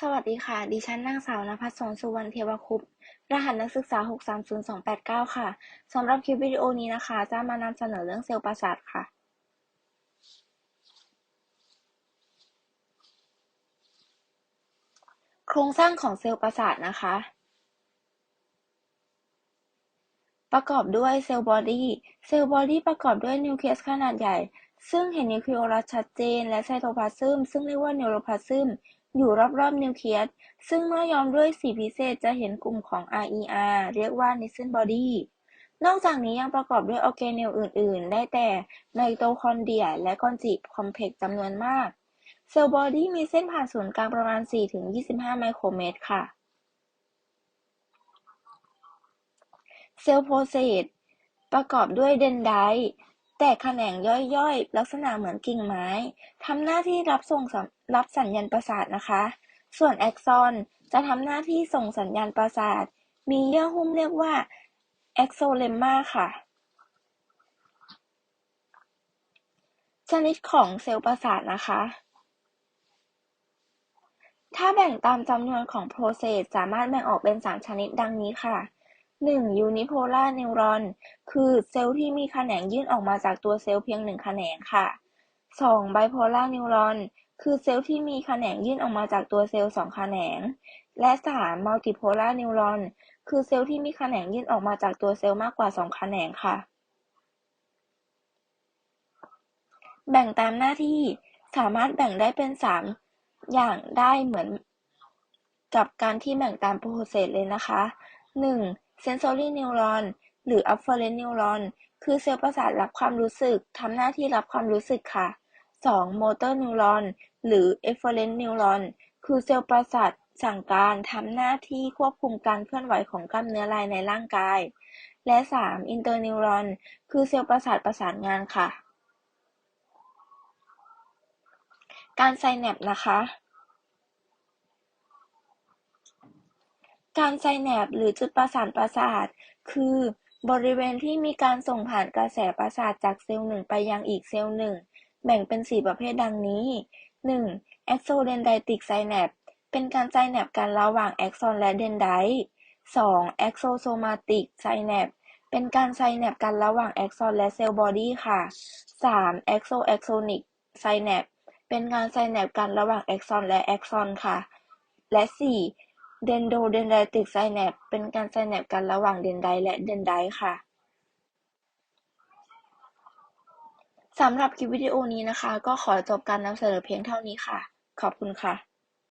สวัสดีค่ะ ดิฉันนางสาวนภัสสรสุวรรณเทวคุปต์รหัสนักศึกษา 630289 ค่ะ สำหรับคลิปวิดีโอนี้นะคะ จะมานำเสนอเรื่องเซลล์ประสาทค่ะ โครงสร้างของเซลล์ประสาทนะคะ ประกอบด้วยเซลล์บอดี้ เซลล์บอดี้ประกอบด้วยนิวเคลียสขนาดใหญ่ ซึ่งเห็นนิวคลีโอลัสชัดเจน และไซโตพลาซึมซึ่งเรียกว่านิวโรพลาซึม อยู่รอบๆนิวเคลียส ซึ่งเมื่อย้อมด้วยสีพิเศษจะเห็นกลุ่มของ RER เรียกว่า Nissen body นอกจากนี้ยังประกอบด้วยออร์แกเนลอื่น ๆ ได้แก่ไมโตคอนเดรียและกอนจิคอมเพล็กซ์จำนวนมาก เซลล์บอดี้มีเส้นผ่านศูนย์กลางประมาณ 4-25 ไมโครเมตรค่ะ เซลล์โพเซตประกอบด้วยเดนไดต์ แตกแขนงย่อยๆ ลักษณะเหมือนกิ่งไม้ทำหน้าที่รับส่งรับสัญญาณประสาทนะคะ ส่วนแอ็กซอนจะทำหน้าที่ส่งสัญญาณประสาท มีเยื่อหุ้มเรียกว่าแอ็กโซเลมมาค่ะ ชนิดของเซลล์ประสาทนะคะ ถ้าแบ่งตามจำนวนของโปรเซสสามารถแบ่งออกเป็น 3 ชนิดดังนี้ค่ะ 1. Unipolar neuron คือเซลล์ที่มีแขนงยื่นออกมาจากตัวเซลล์เพียงหนึ่งแขนงค่ะ 2. Bipolar neuron คือเซลล์ที่มีแขนงยื่นออกมาจากตัวเซลล์สองแขนง และ 3. Multipolar neuron คือเซลล์ที่มีแขนงยื่นออกมาจากตัวเซลล์มากกว่าสองแขนงค่ะ แบ่งตามหน้าที่สามารถแบ่งได้เป็น3อย่างได้เหมือนกับการที่แบ่งตามโปรเซสเลยนะคะ 1. Sensory neuron หรือ afferent neuron คือเซลล์ประสาทรับความรู้สึก ทำหน้าที่รับความรู้สึกค่ะ 2. motor neuron หรือ efferent neuron คือเซลล์ประสาทสั่งการทำหน้าที่ควบคุมการเคลื่อนไหวของกล้ามเนื้อลายในร่างกาย และ 3. interneuron คือเซลล์ประสาทประสานงานค่ะ การไซแนปนะคะ การไซแนปหรือจุดประสานประสาท คือบริเวณที่มีการส่งผ่านกระแสประสาทจากเซลล์หนึ่งไปยังอีกเซลล์หนึ่ง แบ่งเป็น 4 ประเภทดังนี้ 1. exodenditic synapse เป็นการไซแนปกันระหว่างแอ็กซอนและเดนไดต์ 2. exosomatic synapse เป็นการไซแนปกันระหว่างแอ็กซอนและเซลล์บอดี้ค่ะ 3. exoaxonic synapse เป็นการไซแนปกันระหว่างแอ็กซอนและแอ็กซอนค่ะ และ 4. เดนโดเดนไดติกไซแนปเป็นการไซแนปกันระหว่างเดนไดและเดนไดต์ค่ะ สำหรับคลิปวิดีโอนี้นะคะ ก็ขอจบการนำเสนอเพียงเท่านี้ค่ะ ขอบคุณค่ะ